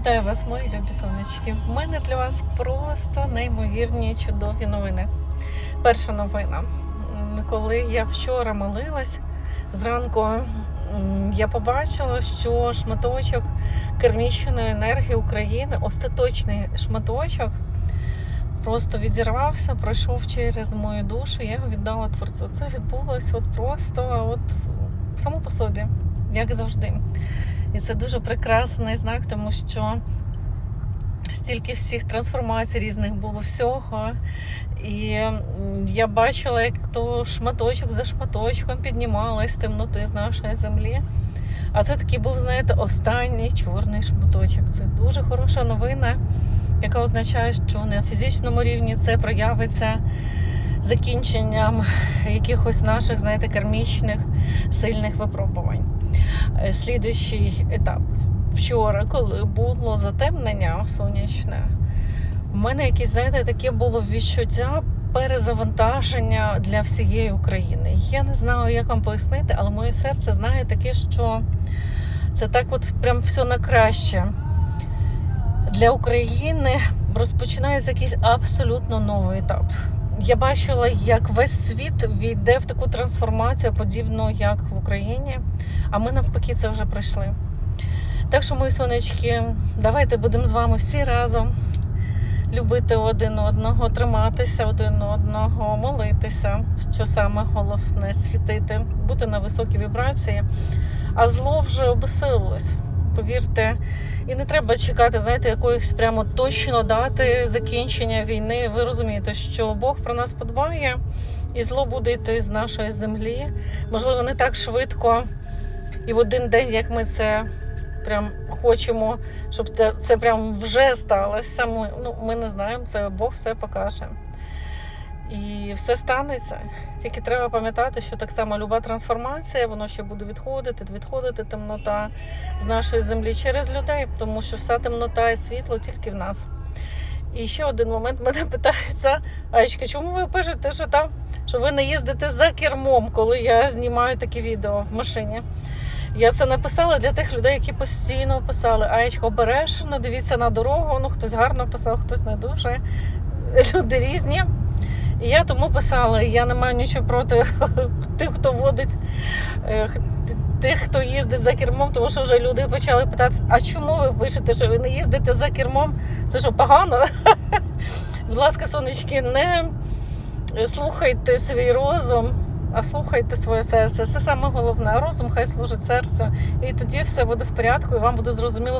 Вітаю вас, мої любі сонечки. В мене для вас просто неймовірні чудові новини. Перша новина. Коли я вчора молилась зранку, я побачила, що шматочок кермічної енергії України, остаточний шматочок, просто відірвався, пройшов через мою душу. Я його віддала творцю. Це відбулося от просто от само по собі, як завжди. І це дуже прекрасний знак, тому що стільки всіх трансформацій різних було всього. І я бачила, як то шматочок за шматочком піднімалась з темноти з нашої землі. А це такий був, знаєте, останній чорний шматочок. Це дуже хороша новина, яка означає, що на фізичному рівні це проявиться закінченням якихось наших, знаєте, кармічних сильних випробувань. Е, Слідуючий етап. Вчора, коли було затемнення сонячне, в мене якесь, знаєте, таке було відчуття перезавантаження для всієї України. Я не знаю, як вам пояснити, але моє серце знає таке, що це так от прям все на краще. Для України розпочинається якийсь абсолютно новий етап. Я бачила, як весь світ війде в таку трансформацію, подібну як в Україні. А ми навпаки це вже пройшли. Так що, мої сонечки, давайте будемо з вами всі разом любити один одного, триматися один одного, молитися, що саме головне світити, бути на високій вібрації. А зло вже обесилилось. Повірте, і не треба чекати, знаєте, якоїсь прямо точно дати закінчення війни. Ви розумієте, що Бог про нас подбає, і зло буде йти з нашої землі. Можливо, не так швидко і в один день, як ми це прям хочемо, щоб це, прям вже сталося. Ми, ну, ми не знаємо, це Бог все покаже. І все станеться. Тільки треба пам'ятати, що так само люба трансформація, воно ще буде відходити, відходити темнота з нашої землі через людей, тому що вся темнота і світло тільки в нас. І ще один момент мене питаються: Аєчка, чому ви пишете, що там, що ви не їздите за кермом, коли я знімаю такі відео в машині? Я це написала для тих людей, які постійно писали, Аєчка, обережно, дивіться на дорогу. Ну, хтось гарно писав, хтось не дуже. Люди різні. І я тому писала, я не маю нічого проти тих, хто водить, е, тих, хто їздить за кермом, тому що вже люди почали питати, а чому ви пишете, що ви не їздите за кермом? Це що, погано? Будь ласка, сонечки, не слухайте свій розум, а слухайте своє серце. Це саме головне. Розум хай служить серцю. І тоді все буде в порядку, і вам буде зрозуміло.